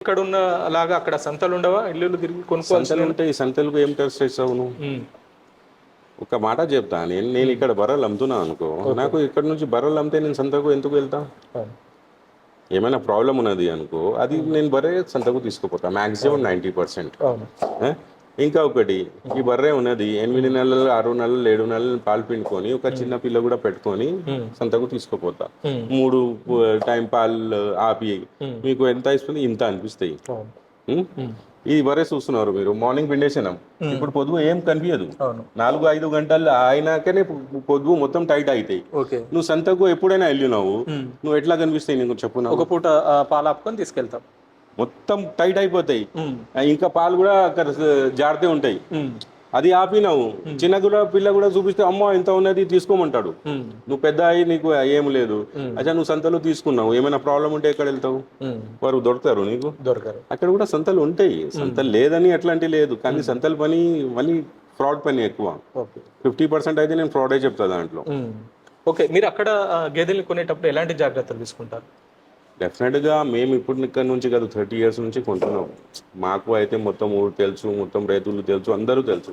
ఇక్కడ ఉన్న లాగా అక్కడ సంతలు ఉండవా? ఇల్లు తిరిగి కొనుక్కోవాల్సి సంతలు ఉంటాయి సంతలకు ఏం టెస్ట్ ఉమ్. ఒక మాట చెప్తా. నేను నేను ఇక్కడ బర్రెలు అమ్ముతున్నా అనుకో. నాకు ఇక్కడ నుంచి బర్రెలు అమ్మితే నేను సంతకు ఎందుకు వెళ్తా? అవును. ఏమైనా ప్రాబ్లం ఉన్నది అనుకో అది నేను బర్రె సంతకు తీసుకుపోతా. మాక్సిమం నైంటీ పర్సెంట్ అవును. ఇంకా ఒకటి ఈ బర్రె ఉన్నది. ఎనిమిది నెలలు ఆరు నెలలు ఏడు నెలలు పాలు పిండుకొని ఒక చిన్న పిల్ల కూడా పెట్టుకొని సంతకు తీసుకుపోతా. మూడు టైం పాలు ఆపి మీకు ఎంత ఇస్తుంది ఇంత అనిపిస్తాయి? ఈ బర్రె చూస్తున్నారు మీరు. మార్నింగ్ పిండేసినాం. ఇప్పుడు పొద్దు ఏం కనిపించదు నాలుగు ఐదు గంటలు అయినాకనే పొద్దు మొత్తం టైట్ అవుతాయి నువ్వు సంతకు ఎప్పుడైనా వెళ్ళినావు? నువ్వు ఎట్లా కనిపిస్తాయి? నీకు చెప్పు ఒక పూట పాలు ఆపుకొని తీసుకెళ్తాం. మొత్తం టైట్ అయిపోతాయి. ఇంకా పాలు కూడా అక్కడ జారితే ఉంటాయి. అది ఆపినావు. చిన్న కూడా పిల్ల కూడా చూపిస్తే అమ్మ ఇంత ఉన్నది తీసుకోమంటాడు. నువ్వు పెద్ద అయ్యి నీకు ఏం లేదు. అచ్చా నువ్వు సంతలో తీసుకున్నావు. ఏమైనా ప్రాబ్లం ఉంటే ఎక్కడ వెళ్తావు. వారు దొరుకుతారు నీకు. దొరకరు. అక్కడ కూడా సంతలు ఉంటాయి. సంతలు లేదని అట్లాంటి లేదు. కానీ సంతల పని మళ్ళీ ఫ్రాడ్ పని ఎక్కువ. ఫిఫ్టీ పర్సెంట్ అయితే నేను ఫ్రాడే చెప్తా దాంట్లో. ఓకే మీరు అక్కడ ఆ, గేదెల్ని కొనేటప్పుడు ఎలాంటి జాగ్రత్తలు తీసుకుంటారు? డెఫినెట్గా మేము ఇప్పుడు ఇక్కడ నుంచి కాదు థర్టీ ఇయర్స్ నుంచి కొంటున్నాం. మాకు అయితే మొత్తం ఊరు తెలుసు మొత్తం రైతులు తెలుసు అందరూ తెలుసు.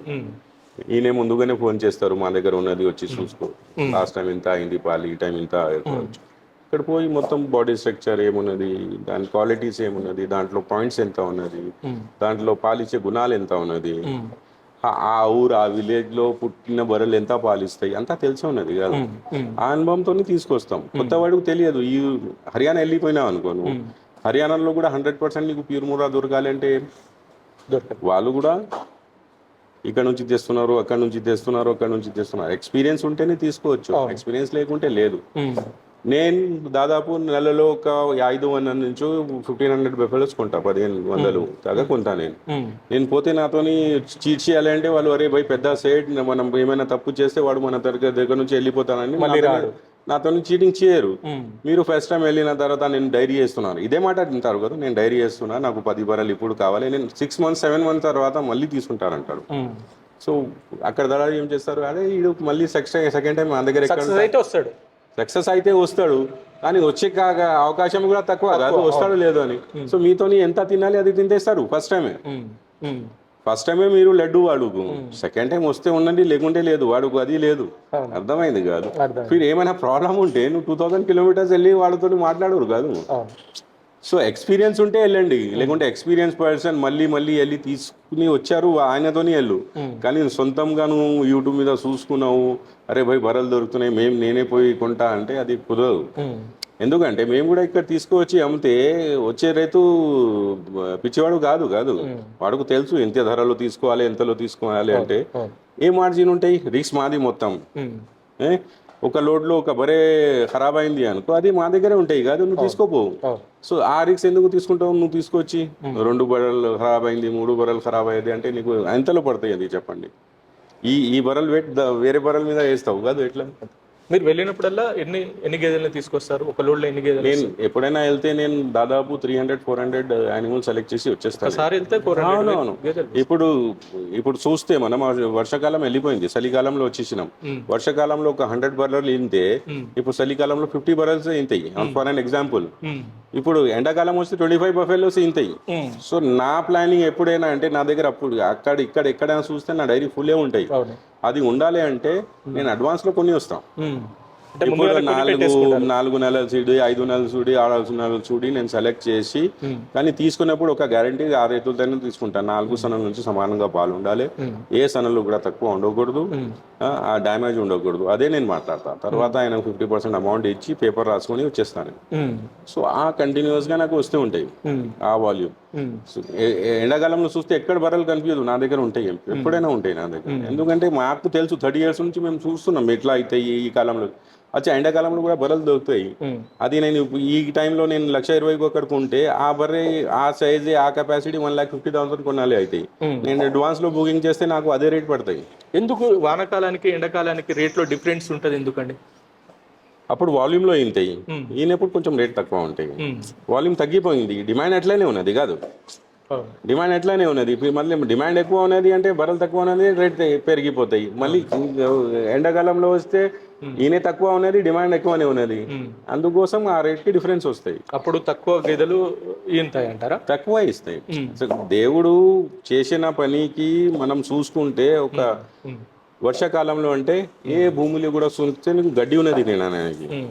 ఈయన ముందుగానే ఫోన్ చేస్తారు మా దగ్గర ఉన్నది వచ్చి చూసుకో. లాస్ట్ టైం ఇంత అయింది పాలు ఈ టైం ఇంత ఇక్కడ పోయి మొత్తం బాడీ స్ట్రక్చర్ ఏమున్నది దాని క్వాలిటీస్ ఏమున్నది దాంట్లో పాయింట్స్ ఎంత ఉన్నది దాంట్లో పాలిచ్చే గుణాలు ఎంత ఉన్నది. ఆ- ఊరు ఆ విలేజ్లో పుట్టిన బర్రెలు ఎంత పాలిస్తాయి? అంతా తెలిసి ఉన్నది కదా. ఆ అనుభవంతో తీసుకొస్తాం. కొత్త వాడికి తెలియదు. ఈ హర్యానా వెళ్ళిపోయినావు అనుకో నువ్వు. హర్యానాలో కూడా హండ్రెడ్ పర్సెంట్ నీకు ప్యూర్ మురా దొరకాలి అంటే దొరకరు వాళ్ళు కూడా ఇక్కడ నుంచి తెస్తున్నారు అక్కడ నుంచి తెస్తున్నారు అక్కడ నుంచి తెస్తున్నారు. ఎక్స్పీరియన్స్ ఉంటేనే తీసుకోవచ్చు. ఎక్స్పీరియన్స్ లేకుంటే లేదు. నేను దాదాపు నెలలో ఒక ఐదు వందల నుంచి ఫిఫ్టీన్ హండ్రెడ్ బెఫెలోస్ కొంటా పదిహేను వందలు దాకా కొంటా నేను. నేను పోతే నాతోని చీట్ చేయాలి అంటే వాళ్ళు అరే భయ్ పెద్ద సైడ్ మనం ఏమైనా తప్పు చేస్తే వాడు మన దగ్గర దగ్గర నుంచి వెళ్ళిపోతానని మళ్ళీ రాడు. నాతోని చీటింగ్ చేయరు. మీరు ఫస్ట్ టైం వెళ్ళిన తర్వాత నేను డైరీ చేస్తున్నాను ఇదే మాట తింటారు కదా నేను డైరీ చేస్తున్నా నాకు పది బరలు ఇప్పుడు కావాలి నేను సిక్స్ మంత్స్ సెవెన్ మంత్స్ తర్వాత మళ్ళీ తీసుకుంటారంటారు. సో అక్కడ దళాలు ఏం చేస్తారు అదే వీడు మళ్ళీ సెకండ్ సెకండ్ టైం మన దగ్గర వస్తాడు సక్సెస్ అయితే వస్తాడు కానీ వచ్చే కాగా అవకాశం కూడా తక్కువ కాదు వస్తాడు లేదు అని. సో మీతోని ఎంత తినాలి అది తింటేస్తారు ఫస్ట్ టైమే. ఫస్ట్ టైమే మీరు లడ్డు వాడుకు. సెకండ్ టైం వస్తే ఉండండి లేకుంటే లేదు వాడుకు అది లేదు. అర్థమైంది కాదు. మీరు ఏమైనా ప్రాబ్లం ఉంటే నువ్వు టూ థౌసండ్ కిలోమీటర్స్ వెళ్ళి వాళ్ళతో మాట్లాడరు కాదు. సో ఎక్స్పీరియన్స్ ఉంటే వెళ్ళండి. లేకుంటే ఎక్స్పీరియన్స్ పర్సన్ మళ్ళీ మళ్ళీ వెళ్ళి తీసుకుని వచ్చారు ఆయనతోని వెళ్ళు. కానీ సొంతంగా నువ్వు యూట్యూబ్ మీద చూసుకున్నావు అరే భయ్ బర్రెలు దొరుకుతున్నాయి మేము నేనే పోయి కొంటా అంటే అది కుదరదు. ఎందుకంటే మేము కూడా ఇక్కడ తీసుకువచ్చి అమ్మితే వచ్చే రైతు పిచ్చివాడు కాదు కాదు. వాడుకు తెలుసు ఎంత ధరలో తీసుకోవాలి ఎంతలో తీసుకోవాలి అంటే. ఏ మార్జిన్ ఉంటాయి? రిస్క్ మాది మొత్తం? ఒక లోడ్లో ఒక బరే ఖరాబ్ అయింది అనుకో అది మా దగ్గరే ఉంటాయి కాదు నువ్వు తీసుకోపోవు సో ఆ రిక్స్ ఎందుకు తీసుకుంటావు? నువ్వు తీసుకొచ్చి రెండు బర్రెలు ఖరాబ్ అయింది మూడు బర్రెలు ఖరాబ్ అయ్యింది అంటే నీకు ఎంతలో పడతాయి అది చెప్పండి? ఈ ఈ బర్రెలు పెట్టి వేరే బర్రెల మీద వేస్తావు కాదు ఎట్లా? మీరు వెళ్ళినప్పుడల్లా ఎన్ని ఎన్ని గేదెలను తీసుకొస్తారు? ఒక లోడ్లో ఎన్ని గేదెలు నేను ఎప్పుడైనా వెళ్తే నేను దాదాపు three hundred four hundred animal select చేసి వచ్చేస్తాను. ఒకసారి వెళ్తే అవునవును ఇప్పుడు ఇప్పుడు చూస్తే మనం వర్షాకాలం వెళ్ళిపోయింది చలికాలంలో వచ్చేసినాం. వర్షాకాలంలో ఒక హండ్రెడ్ బర్రెలు ఇంతే ఇప్పుడు చలికాలంలో ఫిఫ్టీ బర్రెల్స్ ఇంతాయి. For an example. ఇప్పుడు ఎండాకాలం వస్తే ట్వంటీ ఫైవ్ బఫెలోస్ ఇంతాయి. సో నా ప్లానింగ్ ఎప్పుడైనా అంటే నా దగ్గర అప్పుడు అక్కడ ఇక్కడ ఎక్కడైనా చూస్తే నా డైరీ ఫుల్లే ఉంటాయి. అది ఉండాలి అంటే నేను అడ్వాన్స్లో కొన్ని వస్తాం నాలుగు నాలుగు నెలల చూడి ఐదు నెలల చూడి ఆరు నెలల చూడి నేను సెలెక్ట్ చేసి కానీ తీసుకున్నప్పుడు ఒక గ్యారంటీ ఆ రైతులతోనే తీసుకుంటాను నాలుగు సనల నుంచి సమానంగా పాలు ఉండాలి. ఏ సనలు కూడా తక్కువ ఉండకూడదు. ఆ, డ్యామేజ్ ఉండకూడదు. అదే నేను మాట్లాడతా. తర్వాత ఆయన ఫిఫ్టీ పర్సెంట్ అమౌంట్ ఇచ్చి పేపర్ రాసుకొని వచ్చేస్తాను. సో ఆ కంటిన్యూస్గా నాకు వస్తూ ఉంటాయి. ఆ వాల్యూమ్. ఎండాకాలంలో చూస్తే ఎక్కడ బర్రెలు కనిపించదు? నా దగ్గర ఉంటాయి. ఎప్పుడైనా ఉంటాయి నా దగ్గర. ఎందుకంటే మాకు తెలుసు థర్టీ ఇయర్స్ నుంచి మేము చూస్తున్నాం ఎట్లా అవుతాయి ఈ కాలంలో. అచ్చా ఎండాకాలంలో కూడా బర్రెలు దొరుకుతాయి. అది నేను ఈ టైంలో నేను లక్ష ఇరవైకి ఒకటి కొంటే ఆ బర్రె ఆ సైజ్ ఆ capacity one lakh fifty thousand కొనాలి అవుతాయి. నేను అడ్వాన్స్లో బుకింగ్ చేస్తే నాకు అదే రేట్ పడతాయి. ఎందుకు వానాకాలానికి ఎండాకాలానికి రేట్లో డిఫరెన్స్ ఉంటుంది ఎందుకండి? అప్పుడు వాల్యూమ్లో ఇంతాయి ఈయనప్పుడు కొంచెం రేట్ తక్కువ ఉంటాయి. వాల్యూమ్ తగ్గిపోయింది. డిమాండ్ అట్లనే ఉన్నది కాదు. డిమాండ్ ఎట్లానే ఉన్నది. మళ్ళీ డిమాండ్ ఎక్కువ ఉన్నది అంటే బర్రెలు తక్కువ ఉన్నది రేట్ పెరిగిపోతాయి. మళ్ళీ ఎండాకాలంలో వస్తే ఈయన తక్కువ ఉన్నది డిమాండ్ ఎక్కువనే ఉన్నది. అందుకోసం ఆ రేట్కి డిఫరెన్స్ వస్తాయి. అప్పుడు తక్కువ గేదెలు ఈంతాయి అంటారా? తక్కువ ఇస్తాయి. దేవుడు చేసిన పనికి మనం చూసుకుంటే ఒక. వర్షాకాలంలో అంటే ఏ భూమిలో కూడా చూస్తే నీకు గడ్డి ఉన్నది తినడానికి?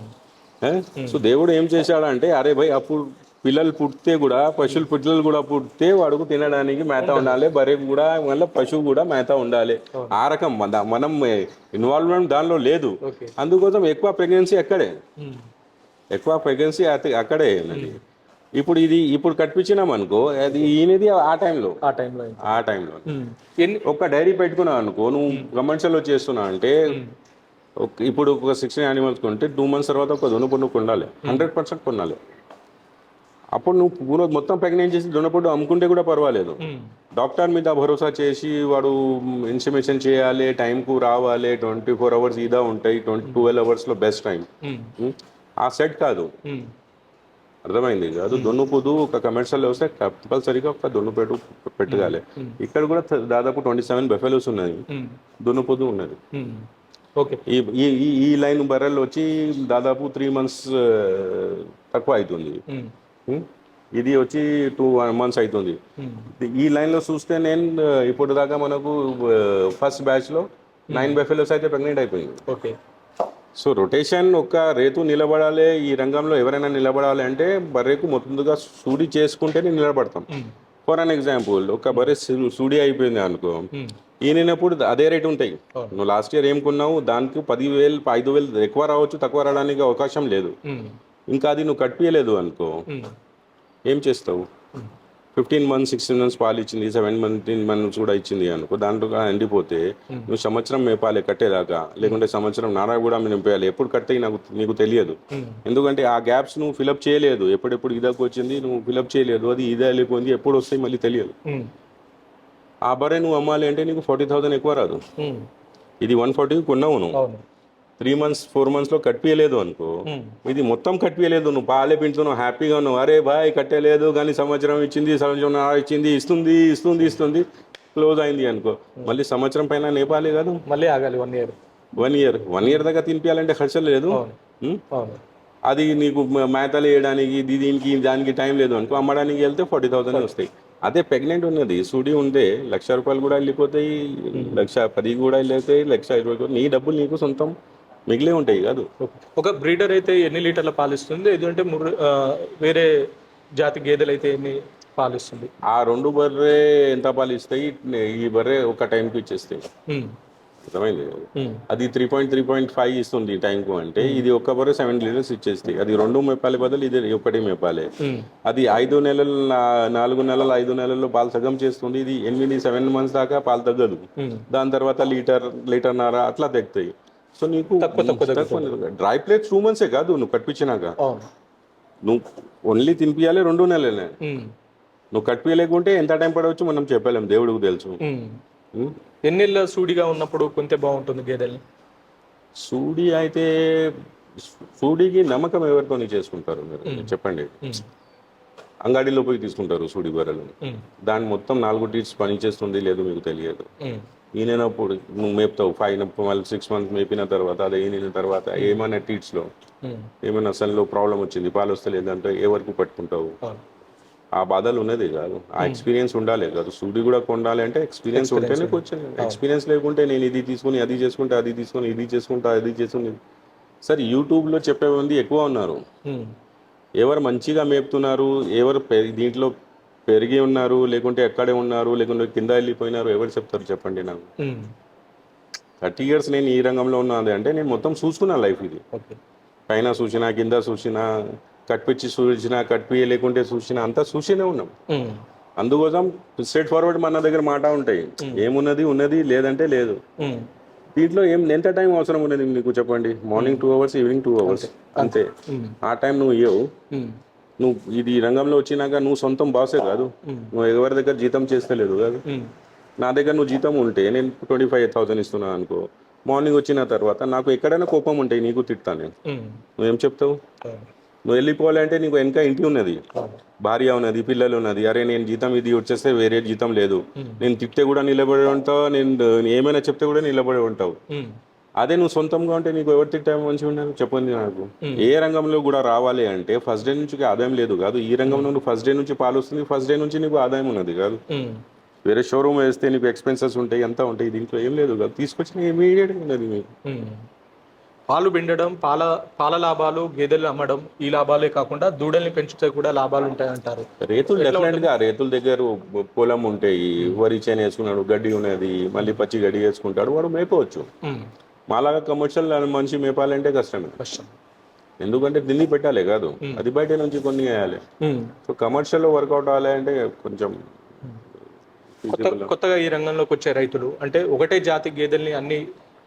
సో దేవుడు ఏం చేశాడంటే అరే భయ్ అప్పుడు పిల్లలు పుడితే కూడా పశువులు పిల్లలు కూడా పుడితే వాడుకు తినడానికి మేత ఉండాలి బర్రెకు కూడా మళ్ళీ పశువు కూడా మేత ఉండాలి. ఆ రకం మన- ఇన్వాల్వ్మెంట్ దానిలో లేదు. అందుకోసం ఎక్కువ ప్రెగ్నెన్సీ అక్కడే. ఎక్కువ ప్రెగ్నెన్సీ అక్కడే ఇప్పుడు ఇది ఇప్పుడు కట్టించినాం అనుకో అది ఈయనది ఆ టైంలో. ఆ టైంలో. ఆ టైంలో. ఒక డైరీ పెట్టుకున్నావు అనుకో నువ్వు కమర్షియల్లో చేస్తున్నావు అంటే ఇప్పుడు ఒక సిక్స్టీన్ యానిమల్స్ కొంటే టూ మంత్స్ తర్వాత ఒక దున్నపొండు కొనాలి. హండ్రెడ్ పర్సెంట్ కొనాలి. అప్పుడు నువ్వు మొత్తం ప్రెగ్నెంట్ చేసి దున్నపొండు అమ్ముకుంటే కూడా పర్వాలేదు. డాక్టర్ మీద భరోసా చేసి వాడు ఇన్స్టిమేషన్ చేయాలి టైంకు రావాలి ట్వంటీ ఫోర్ అవర్స్ ఇదా ఉంటాయి ట్వంటీ ట్వెల్వ్ అవర్స్లో బెస్ట్ టైం. ఆ సెట్ కాదు. అర్థమైంది. కాదు దున్నుపుదు ఒక కమర్షియల్ వస్తే కంపల్సరీగా ఒక దున్నుపెట్టు పెట్టగాలి. ఇక్కడ కూడా దాదాపు ట్వంటీ సెవెన్ బెఫెలోస్ ఉన్నాయి. దున్నుపుదు ఉన్నది. ఈ ఈ ఈ- లైన్ బర్రెలు వచ్చి దాదాపు త్రీ మంత్స్ తక్కువ అవుతుంది? ఇది వచ్చి టూ మంత్స్ అవుతుంది. ఈ లైన్లో చూస్తే నేను ఇప్పుడు దాకా మనకు ఫస్ట్ బ్యాచ్లో నైన్ బెఫెలోస్ అయితే ప్రెగ్నెంట్ అయిపోయింది. ఓకే. సో రొటేషన్ ఒక రేతు నిలబడాలి ఈ రంగంలో ఎవరైనా నిలబడాలి అంటే బర్రెకు ముందుగా సూడి చేసుకుంటేనే నిలబడతాం. ఫర్ అన్ ఎగ్జాంపుల్ ఒక బర్రె సూడి అయిపోయింది అనుకో ఉమ్. ఈయనప్పుడు అదే రేట్ ఉంటాయి. నువ్వు లాస్ట్ ఇయర్ ఏం కొన్నావు దానికి పదివేలు ఐదు వేలు ఎక్కువ రావచ్చు తక్కువ రావడానికి అవకాశం లేదు. ఇంకా అది నువ్వు కట్టియలేదు అనుకో. ఏం చేస్తావు ఫిఫ్టీన్ మంత్స్ సిక్స్టీన్ మంత్స్ పాలు ఇచ్చింది సెవెన్ మంత్ మంత్స్ కూడా ఇచ్చింది అనుకో దాంట్లో ఎండిపోతే నువ్వు సంవత్సరం మేపాలి కట్టేదాకా లేకుంటే సంవత్సరం నారా కూడా నింపేయాలి. ఎప్పుడు కట్టే నాకు నీకు తెలియదు. ఎందుకంటే ఆ గ్యాప్స్ నువ్వు ఫిలప్ చేయలేదు. ఎప్పుడెప్పుడు ఇదాకు వచ్చింది నువ్వు ఫిలప్ చేయలేదు. అది ఇదే వెళ్ళిపోయింది ఎప్పుడు వస్తాయి మళ్ళీ తెలియదు. ఆ బరే నువ్వు అమ్మాలి అంటే నీకు ఫార్టీ థౌసండ్ ఎక్కువ రాదు. ఇది వన్ ఫార్టీకి కొన్నావు నువ్వు. త్రీ మంత్స్ ఫోర్ మంత్స్లో కట్టియలేదు అనుకో. ఇది మొత్తం కట్టియలేదు నువ్వు పాలే పిండుతున్నావు హ్యాపీగా ఉన్నావు. అరే బాయ్ కట్టలేదు కానీ సంవత్సరం ఇచ్చింది సంవత్సరం ఇచ్చింది ఇస్తుంది ఇస్తుంది ఇస్తుంది క్లోజ్ అయింది అనుకో. మళ్ళీ సంవత్సరం పైన నేపాలి కాదు మళ్ళీ ఆగాలి one year one year one year దాకా తినిపించాలంటే ఖర్చు లేదు. అది నీకు మేతలు వేయడానికి దీనికి దానికి టైం లేదు అనుకో అమ్మడానికి వెళ్తే ఫార్టీ థౌసండ్ వస్తాయి. అదే ప్రెగ్నెంట్ ఉన్నది సుడి ఉంటే లక్ష రూపాయలు కూడా వెళ్ళిపోతాయి లక్ష పది కూడా వెళ్ళిపోతాయి లక్ష ఇరవై నీ డబ్బులు నీకు సొంతం. మిగిలే ఉంటాయి కాదు. ఒక బ్రీడర్ అయితే ఎన్ని లీటర్ల పాలు ఇస్తుంది ఎందుకంటే వేరే జాతి గేదెలు అయితే ఎన్ని పాలు ఇస్తుంది ఆ రెండు బర్రె ఎంత పాలు ఇస్తాయి ఈ బర్రె ఒక టైంకి ఇచ్చేస్తాయి. అర్థమైంది. అది three point three point five ఇస్తుంది టైంకు అంటే ఇది ఒక్క బర్రె సెవెన్ లీటర్స్ ఇచ్చేస్తాయి. అది రెండు మేపాలి బదులు ఇది ఒకటి మేపాలి. అది ఐదు నెలలు నాలుగు నెలలు ఐదు నెలల్లో పాలు సగం చేస్తుంది. ఇది ఎనిమిది సెవెన్ మంత్స్ దాకా పాలు తగ్గదు. దాని తర్వాత లీటర్ లీటర్న్నర అట్లా తగ్గుతాయి సో నీకు తక్కువ తక్కువ డ్రై ప్లేట్ టూ మంత్సే కాదు నువ్వు కట్టించినాక. నువ్వు ఓన్లీ తినిపించాలి రెండు నెలలే. నువ్వు కట్టియలేకుంటే ఎంత టైం పడవచ్చు మనం చెప్పలేం దేవుడికి తెలుసు? ఎన్నేళ్ళ సూడిగా ఉన్నప్పుడు కొంతే బాగుంటుంది గేదెల్ని? సూడి అయితే సూడికి నమ్మకం ఎవరితో చేసుకుంటారు. మీరు చెప్పండి. అంగడిలో పోయి తీసుకుంటారు సూడి బర్రెలు. దాని మొత్తం నాలుగు టీట్స్ పని చేస్తుంది లేదు మీకు తెలియదు. నువ్వు మేపుతావు ఫైవ్ మళ్ళీ సిక్స్ మంత్స్ మేపిన తర్వాత అదే ఈనిన తర్వాత ఏమైనా టీట్స్లో. ఏమైనా అసలు ప్రాబ్లం వచ్చింది పాలు వస్తలేదంటే ఏ వరకు పట్టుకుంటావు? ఆ బాధలు ఉన్నది కాదు. ఆ ఎక్స్పీరియన్స్ ఉండాలి కాదు. సూడి కూడా కొండాలి అంటే ఎక్స్పీరియన్స్ ఉంటేనే వచ్చింది ఎక్స్పీరియన్స్ లేకుంటే నేను ఇది తీసుకుని అది చేసుకుంటే అది తీసుకుని ఇది చేసుకుంటా అది చేసుకుని. సరే యూట్యూబ్లో చెప్పే మంది ఎక్కువ ఉన్నారు. ఉమ్. ఎవరు మంచిగా మేపుతున్నారు? ఎవరు దీంట్లో పెరిగి ఉన్నారు లేకుంటే ఎక్కడే ఉన్నారు లేకుంటే కింద వెళ్ళిపోయినారు ఎవరు చెప్తారు చెప్పండి నాకు. థర్టీ ఇయర్స్ నేను ఈ రంగంలో ఉన్నది అంటే నేను మొత్తం చూసుకున్నా లైఫ్ ఇది. పైన చూసినా కింద చూసినా కట్పిచ్చి చూసినా కట్పి లేకుంటే చూసినా అంతా చూసినే ఉన్నాం. అందుకోసం స్ట్రేట్ ఫార్వర్డ్ మన దగ్గర మాట ఉంటాయి. ఏమున్నది ఉన్నది లేదంటే లేదు. దీంట్లో ఏం ఎంత టైం అవసరం ఉన్నది నీకు చెప్పండి? Morning two hours evening two hours అంతే. ఆ టైం నువ్వు ఇవ్వవు. నువ్వు ఇది రంగంలో వచ్చినాక నువ్వు సొంతం బాసే కాదు నువ్వు ఎవరి దగ్గర జీతం చేస్తలేదు కాదు. నా దగ్గర నువ్వు జీతం ఉంటే నేను ట్వంటీ ఫైవ్ థౌసండ్ ఇస్తున్నాను అనుకో మార్నింగ్ వచ్చిన తర్వాత నాకు ఎక్కడైనా కోపం ఉంటాయి నీకు తిడతాను నేను. నువ్వేం చెప్తావు. నువ్వు వెళ్ళిపోవాలంటే నీకు వెనక ఇంటి ఉన్నది. భార్య ఉన్నది పిల్లలు ఉన్నది అరే నేను జీతం ఇది వచ్చేస్తే వేరే జీతం లేదు నేను తిప్తే కూడా నిలబడి ఉంటావు నేను ఏమైనా చెప్తే కూడా నిలబడి ఉంటావు. అదే నువ్వు సొంతంగా ఉంటే నీకు ఎవరి టైం మంచిగా ఉండదు చెప్పండి నాకు. ఏ రంగంలో కూడా రావాలి అంటే ఫస్ట్ డే నుంచి ఆదాయం లేదు కాదు. ఈ రంగంలో నువ్వు ఫస్ట్ డే నుంచి పాలు వస్తుంది. ఫస్ట్ డే నుంచి నీకు ఆదాయం ఉన్నది కాదు. వేరే షోరూమ్ వేస్తే నీకు ఎక్స్పెన్సెస్ ఉంటాయి ఎంత ఉంటాయి దీంట్లో ఏం లేదు కాదు. తీసుకొచ్చిన ఇమీడియట్ ఉన్నది మీకు. పాలు పిండడం పాల పాల లాభాలు గేదెలు అమ్మడం ఈ లాభాలే కాకుండా దూడల్ని పెంచితే కూడా లాభాలు ఉంటాయంటారు రేతులు డెఫినెట్గా రేతుల దగ్గర పొలం ఉంటాయి. వరి చేను వేసుకున్నాడు గడ్డి ఉన్నది మళ్ళీ పచ్చి గడ్డి వేసుకుంటాడు వాడు మేపవచ్చు. మాలాగా కమర్షియల్ మనిషి మేపాలంటే కష్టమే. కష్టం. ఎందుకంటే దీన్ని పెట్టాలి కాదు. అది బయట నుంచి కొన్ని వేయాలి. సో కమర్షియల్ వర్కౌట్ అవ్వాలంటే కొంచెం కొత్త కొత్తగా ఈ రంగంలోకి వచ్చే రైతులు అంటే ఒకటే జాతి గేదెల్ని అన్ని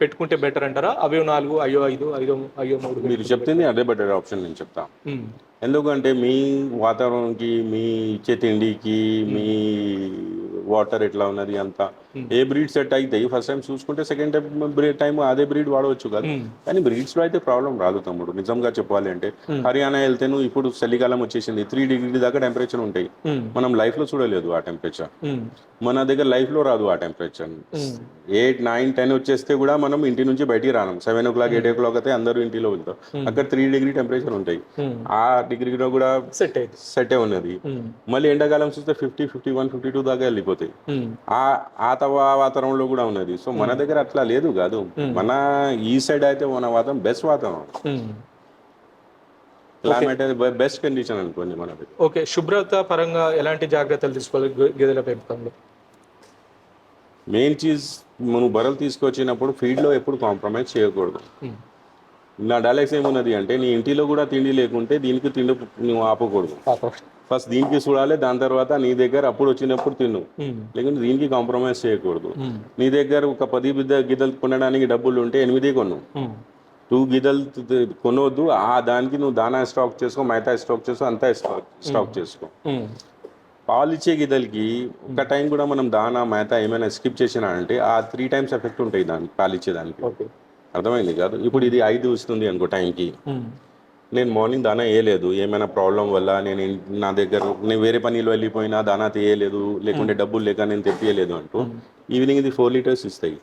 పెట్టుకుంటే బెటర్ అంటారా? అవి నాలుగు అయ్యో ఐదు అయ్యో అయ్యో మూడు మీరు చెప్తుంది అదే బెటర్ ఆప్షన్ నేను చెప్తా. ఎందుకంటే మీ వాతావరణంకి మీ ఇచ్చే తిండికి మీ వాటర్ ఎట్లా ఉన్నది అంతా ఏ బ్రీడ్ సెట్ అవుతాయి ఫస్ట్ టైం చూసుకుంటే సెకండ్ టైం టైం అదే బ్రీడ్ వాడవచ్చు కదా. ఉమ్, కానీ బ్రీడ్స్లో అయితే ప్రాబ్లం రాదు తమ్ముడు. నిజంగా చెప్పాలి అంటే హర్యానా వెళ్తే నువ్వు ఇప్పుడు చలికాలం వచ్చేసింది త్రీ డిగ్రీ దాకా టెంపరేచర్ ఉంటాయి. ఉమ్, మనం లైఫ్లో చూడలేదు ఆ టెంపరేచర్ మన దగ్గర లైఫ్లో రాదు ఆ టెంపరేచర్ ఎయిట్ నైన్ టెన్ వచ్చేస్తే కూడా మనం ఇంటి నుంచి బయటికి రాను. Seven o'clock eight o'clock అయితే అందరూ ఇంటిలో వెళ్తాం అక్కడ త్రీ డిగ్రీ టెంపరేచర్ ఉంటాయి. ఆ డిగ్రీలో కూడా సెట్ సెటే ఉన్నది. మళ్ళీ ఎండాకాలం చూస్తే fifty fifty one fifty two దాకా వెళ్ళిపోతాయి ఆ వాతావరణంలో కూడా ఉన్నది. సో మన దగ్గర అట్లా లేదు కాదు. మన ఈ సైడ్ అయితే మన వాతావరణం బెస్ట్ వాతావరణం. క్లైమేట్ బెస్ట్ కండిషన్ అనుకోండి మన దగ్గర ఓకే శుభ్రత పరంగా ఎలాంటి జాగ్రత్తలు తీసుకోవాలి గేదెల పెంపకంలో? మెయిన్ చీజ్ మనం బర్రెలు తీసుకొచ్చినప్పుడు ఫీడ్లో ఎప్పుడు కాంప్రమైజ్ చేయకూడదు. నా డైలాగ్స్ ఏమున్నది అంటే నీ ఇంటిలో కూడా తిండి లేకుంటే దీనికి తిండి నువ్వు ఆపకూడదు. ఫస్ట్ దీనికి చూడాలి దాని తర్వాత నీ దగ్గర అప్పుడు వచ్చినప్పుడు తిను. లేకుంటే దీనికి కాంప్రమైజ్ చేయకూడదు. నీ దగ్గర ఒక పది బిద్ద గిద్దలు కొనడానికి డబ్బులు ఉంటే ఎనిమిది కొను. టూ గిద్దలు కొనవద్దు ఆ దానికి నువ్వు దానా స్టాక్ చేసుకో మైతా స్టాక్ చేసుకో అంతా స్టాక్ స్టాక్ చేసుకో. పాలు ఇచ్చే గిద్దలకి ఒక టైం కూడా మనం దానా మేత ఏమైనా స్కిప్ చేసినా అంటే ఆ త్రీ టైమ్స్ ఎఫెక్ట్ ఉంటాయి దానికి పాలు ఇచ్చేదానికి అర్థమైంది కాదు? ఇప్పుడు ఇది ఐదు ఇస్తుంది అనుకో టైంకి. నేను మార్నింగ్ దానా వేయలేదు. ఏమైనా ప్రాబ్లం వల్ల నేను నా దగ్గర నేను వేరే పనిలో వెళ్ళిపోయినా దానా తీయలేదు. లేకుంటే డబ్బులు లేక నేను తెప్పియలేదు అంటూ ఈవినింగ్ ఇది ఫోర్ లీటర్స్ ఇస్తాయి.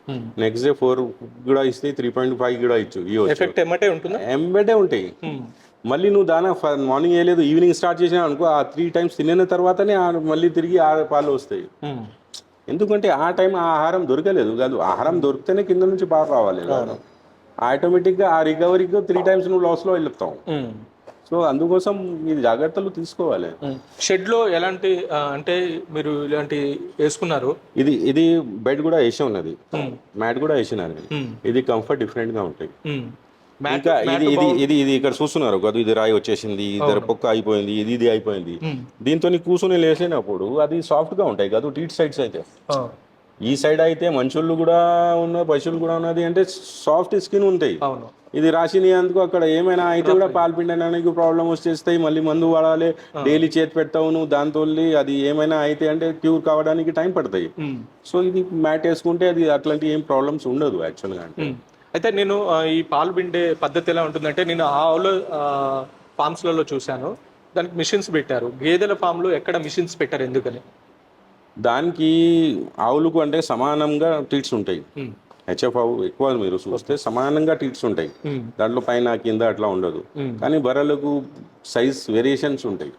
నెక్స్ట్ డే ఫోర్ కూడా ఇస్తాయి త్రీ పాయింట్ ఫైవ్ కూడా ఇచ్చు. ఎఫెక్ట్ ఉంటుందా? ఎంబెడే ఉంటాయి. మళ్ళీ నువ్వు దానా మార్నింగ్ వేయలేదు ఈవినింగ్ స్టార్ట్ చేసినా అనుకో ఆ త్రీ టైమ్స్ తినిన తర్వాతనే మళ్ళీ తిరిగి ఆ పాలు వస్తాయి. ఎందుకంటే ఆ టైం ఆ ఆహారం దొరకలేదు. కాదు ఆహారం దొరికితేనే కింద నుంచి బాగా రావాలి. ఆటోమేటిక్గా ఆ రికవరీకి త్రీ టైమ్స్ నువ్వు లాస్లో ఉమ్, సో అందుకోసం ఈ జాగ్రత్తలు తీసుకోవాలి. షెడ్లో ఎలాంటి అంటే మీరు ఇలాంటి వేసుకున్నారు? ఇది ఇది బెడ్ కూడా వేసి ఉన్నది. మ్యాట్ కూడా వేసినారు ఇది కంఫర్ట్ డిఫరెంట్గా ఉంటాయి. ఇంకా ఇది ఇది ఇది ఇది ఇక్కడ చూస్తున్నారు. కదా ఇది రాయి వచ్చేసింది ఇద్దరు పొక్క అయిపోయింది ఇది ఇది అయిపోయింది. దీంతో కూర్చొని లేచినప్పుడు అది సాఫ్ట్గా ఉంటాయి. కదా టీట్ సైడ్స్ అయితే. ఈ సైడ్ అయితే మనుషులు కూడా ఉన్న పశువులు కూడా ఉన్నది అంటే సాఫ్ట్ స్కిన్ ఉంటాయి. అవును. ఇది రాసిని అందుకు అక్కడ ఏమైనా అయితే కూడా పాలు పిండడానికి ప్రాబ్లం వచ్చేస్తాయి. మళ్ళీ మందు వాడాలి డైలీ చేతి పెడతావు నువ్వు దాంతో అది ఏమైనా అయితే అంటే క్యూర్ కావడానికి టైం పడతాయి. సో ఇది మ్యాట్ వేసుకుంటే అది అట్లాంటి ఏం ప్రాబ్లమ్స్ ఉండదు యాక్చువల్గా అంటే. ఉమ్. అయితే నేను ఈ పాలు పిండే పద్ధతి ఎలా ఉంటుందంటే నేను ఆవుల ఫార్మ్స్లలో చూశాను. దానికి మిషన్స్ పెట్టారు. గేదెల ఫామ్లో ఎక్కడ మిషన్స్ పెట్టారు ఎందుకని? దానికి ఆవులకు అంటే సమానంగా టీట్స్ ఉంటాయి. హెచ్ఎఫ్ ఆవు ఎక్కువ మీరు చూస్తే సమానంగా టీట్స్ ఉంటాయి. దాంట్లో పైన కింద అట్లా ఉండదు. కానీ బర్రెలకు సైజ్ వేరియేషన్స్ ఉంటాయి.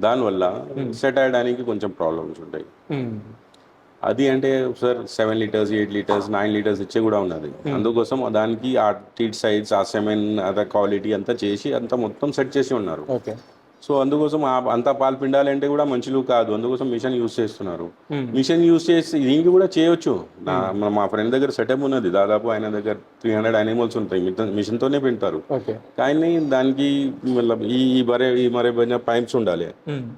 దానివల్ల సెట్ అయ్యడానికి కొంచెం ప్రాబ్లమ్స్ ఉంటాయి. అది అంటే sir seven litres eight litres nine litres ఇచ్చే కూడా ఉన్నది. అందుకోసం దానికి ఆ టీట్ సైజ్ ఆ సెమెన్ అదే క్వాలిటీ అంతా చేసి అంతా మొత్తం సెట్ చేసి ఉన్నారు. సో అందుకోసం అంతా పాలు పిండాలంటే కూడా మంచిలు కాదు. అందుకోసం మిషన్ యూస్ చేస్తున్నారు. మిషన్ యూస్ చేసి దీనికి కూడా చేయొచ్చు. మా- ఫ్రెండ్ దగ్గర సెటప్ ఉన్నది. దాదాపు ఆయన దగ్గర త్రీ హండ్రెడ్ యానిమల్స్ ఉంటాయి. మిషన్ తోనే పింటారు ఓకే. కానీ దానికి మళ్ళీ ఈ ఈ బరే ఈ మరే పైప్స్ ఉండాలి.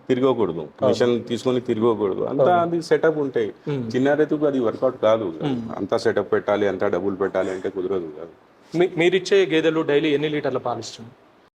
తిరగకూడదు. మిషన్ తీసుకొని తిరగకూడదు. అంతా అది సెటప్ ఉంటాయి. చిన్న రైతుకు అది వర్కౌట్ కాదు. అంతా సెటప్ పెట్టాలి అంతా డబ్బులు పెట్టాలి అంటే కుదరదు కాదు. మీరిచ్చే గేదెలు డైలీ ఎన్ని లీటర్ల పాలు ఇస్తుంది